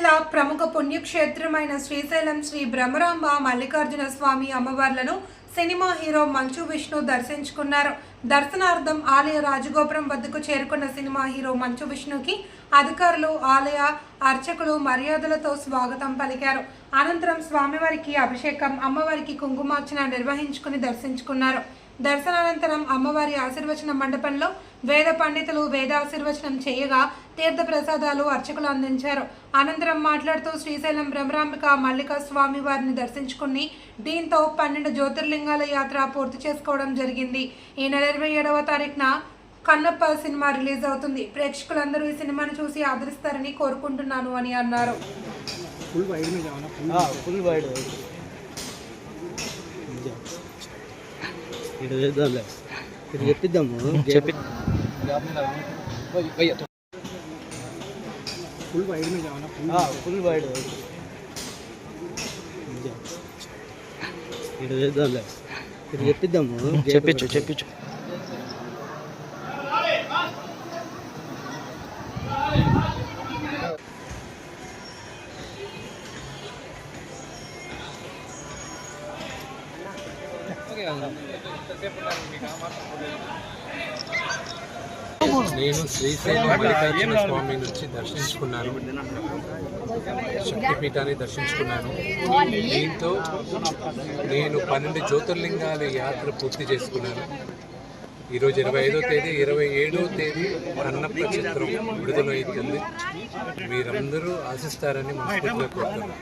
జిల్లా ప్రముఖ పుణ్యక్షేత్రమైన శ్రీశైలం శ్రీ బ్రహ్మరాంబ మల్లికార్జున స్వామి అమ్మవార్లను సినిమా హీరో మంచు విష్ణు దర్శించుకున్నారు. దర్శనార్థం ఆలయ రాజగోపురం వద్దకు చేరుకున్న సినిమా హీరో మంచు విష్ణుకి అధికారులు ఆలయ అర్చకులు మర్యాదలతో స్వాగతం పలికారు. అనంతరం స్వామివారికి అభిషేకం అమ్మవారికి కుంకుమార్చన నిర్వహించుకుని దర్శించుకున్నారు. దర్శనానంతరం అమ్మవారి ఆశీర్వచన మండపంలో వేద పండితులు వేదాశీర్వచనం చేయగా తీర్థ ప్రసాదాలు అర్చకులు అందించారు. అనంతరం మాట్లాడుతూ శ్రీశైలం బ్రహ్మరాంబిక మల్లికా స్వామి వారిని దర్శించుకుని దీంతో పన్నెండు జ్యోతిర్లింగాల యాత్ర పూర్తి చేసుకోవడం జరిగింది. ఈ నెల ఇరవై ఏడవ తారీఖున కన్నప్ప సినిమా రిలీజ్ అవుతుంది ప్రేక్షకులందరూ ఈ సినిమాను చూసి ఆదరిస్తారని కోరుకుంటున్నాను అని అన్నారు फुल वाइड में जाओ ना फुल ఫుల్ వైడ్ ఇటు చేద్దాంలే ఇటు చెప్పిద్దాము చెప్పి फुल वाइड में जाओ ना फुल ఫుల్ వైడ్ ఇటు చేద్దాంలే ఇటు చెప్పిద్దాము చెప్పించు చెప్పించు నేను శ్రీశైలం మల్లికార్జున స్వామి నుంచి దర్శించుకున్నాను. శక్తిపీఠాన్ని దర్శించుకున్నాను. దీంతో నేను పన్నెండు జ్యోతిర్లింగాల యాత్ర పూర్తి చేసుకున్నాను. ఈరోజు ఇరవై ఐదో తేదీ ఇరవై ఏడో తేదీ అన్నప్ప చిత్రం విడుదలవుతుంది. మీరందరూ ఆశిస్తారని మనస్ఫూర్తిగా కోరుతున్నాను.